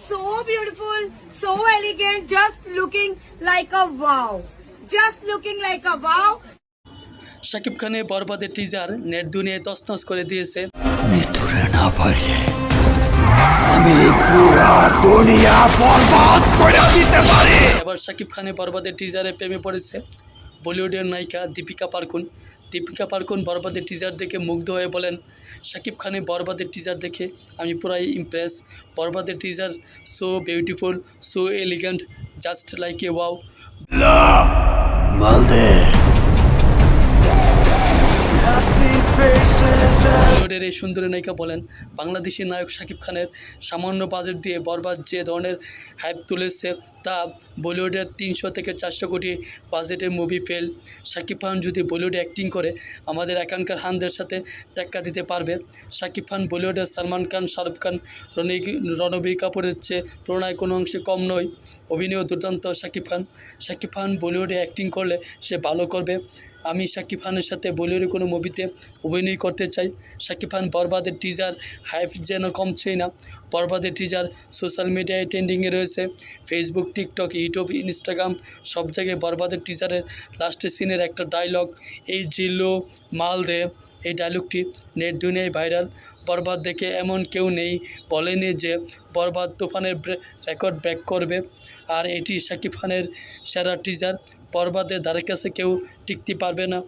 So beautiful, so elegant, just looking like a wow. Just looking like a wow. Shakib খানের বরবাদের teaser net দুনিয়ায় তছনছ করে দিয়েছে মৃত্যুরে না পারলে আমি পুরা দুনিয়া বরবাদ করে দিতে পারি এবার শাকিব খানের বরবাদের টিজারে প্রেমে পড়েছে বলিউডের নায়িকা দীপিকা পারকুন দীপিকা পারকুন বরবাদের টিজার দেখে মুগ্ধ হয়ে বলেন, শাকিব খানের বরবাদের টিজার দেখে আমি পুরাই ইমপ্রেস বরবাদের teaser so beautiful so elegant just like a wow মালদে। বলিউডের এই সুন্দরী নায়িকা বলেন, বাংলাদেশি নায়ক শাকিব খানের সামান্য বাজেট দিয়ে বরবাদ যে ধরনের হাইপ তুলেছে তা বলিউডের তিনশো থেকে চারশো কোটি বাজেটের মুভি ফেল শাকিব খান যদি বলিউডে অ্যাক্টিং করে, আমাদের এখানকার হানদের সাথে টেক্কা দিতে পারবে। শাকিব খান বলিউডের সালমান খান, শাহরুখ খান রণি- রণবীর কাপুরের চেয়ে তুলনায় কোনো অংশে কম নয়। অভিনয় দুর্দান্ত শাকিব খান। শাকিব খান বলিউডে অ্যাক্টিং করলে সে ভালো করবে। আমি শাকিব খানের সাথে বলিউডে কোনো মুভিতে অভিনয় করতে চাই। শাকিব খান বরবাদের টিজার হাইপ যেন কমছেই না। বরবাদের টিজার সোশ্যাল মিডিয়ায় ট্রেন্ডিংয়ে রয়েছে। ফেসবুক টিকটক ইউটিউব ইনস্টাগ্রাম সব জায়গায় বরবাদের টিজারের লাস্টের সিনের একটা ডায়লগ এই জিল্লো মাল দে এই ডায়লগটি নেট দুনিয়ায় ভাইরাল, বরবাদ দেখে এমন কেউ নেই বলেনি যে বরবাদ তুফানের রেকর্ড ব্রেক করবে। আর এটি শাকিব খানের সেরা টিজার বরবাদের ধারে কাছে কেউ টিকতে পারবে না।